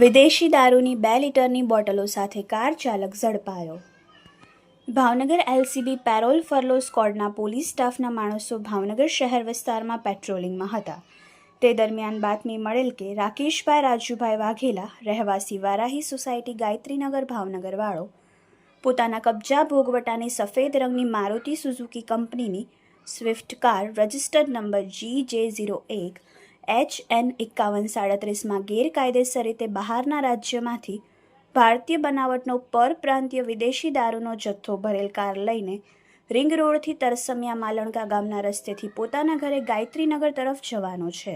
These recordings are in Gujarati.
વિદેશી દારૂની બે લીટરની બોટલો સાથે કાર ચાલક ઝડપાયો. ભાવનગર એલસીબી પેરોલ ફરલો સ્કોડના પોલીસ સ્ટાફના માણસો ભાવનગર શહેર વિસ્તારમાં પેટ્રોલિંગમાં હતા. તે દરમિયાન બાતમી મળેલ કે રાકેશભાઈ રાજુભાઈ વાઘેલા રહેવાસી વારાહી સોસાયટી ગાયત્રીનગર ભાવનગરવાળો. પોતાના કબજા ભોગવટાની સફેદ રંગની મારુતિ સુઝુકી કંપનીની Swift car registered number G J zero એક એચ એન એકાવન સાડત્રીસમાં ગેરકાયદેસર રીતે બહારના રાજ્યમાંથી ભારતીય બનાવટનો પરપ્રાંતીય વિદેશી દારૂનો જથ્થો ભરેલ કાર લઈને રિંગ રોડથી તરસમિયા માલણકા ગામના રસ્તેથી પોતાના ઘરે ગાયત્રીનગર તરફ જવાનો છે.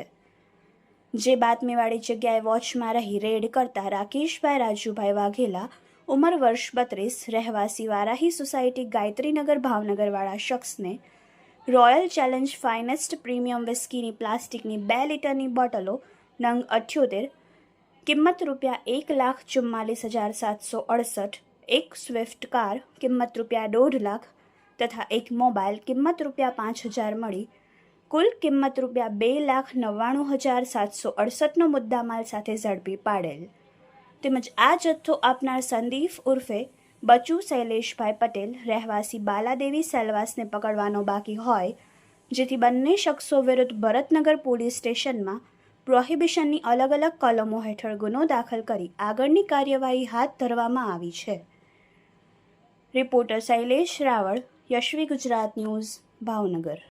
જે બાતમીવાળી જગ્યાએ વોચમાં રહી રેડ કરતા રાકેશભાઈ રાજુભાઈ વાઘેલા, ઉંમર વર્ષ બત્રીસ, રહેવાસી વારાહી સોસાયટી ગાયત્રીનગર ભાવનગરવાળા શખ્સને રોયલ ચેલેન્જ ફાઇનેસ્ટ પ્રીમિયમ વિસ્કીની પ્લાસ્ટિકની બે લીટરની બોટલો નંગ અઠ્યોતેર, કિંમત રૂપિયા એક લાખ ચુમ્માલીસ હજાર સાતસો અડસઠ, એક સ્વિફ્ટ કાર, કિંમત રૂપિયા દોઢ લાખ, તથા એક મોબાઈલ, કિંમત રૂપિયા પાંચ હજાર મળી. કુલ કિંમત રૂપિયા બે લાખ નવ્વાણું હજાર સાતસો અડસઠનો મુદ્દામાલ સાથે ઝડપી પાડેલ. તેમજ આ જથ્થો આપનાર સંદીપ ઉર્ફે બચુ શૈલેષભાઈ પટેલ રહેવાસી બાલાદેવી સેલવાસને પકડવાનો બાકી હોય, જેથી બંને શખ્સો વિરુદ્ધ ભરતનગર પોલીસ સ્ટેશનમાં પ્રોહિબિશનની અલગ અલગ કલમો હેઠળ ગુનો દાખલ કરી આગળની કાર્યવાહી હાથ ધરવામાં આવી છે. Reporter Shailesh Raval, Yashvi Gujarat news, Bhavnagar.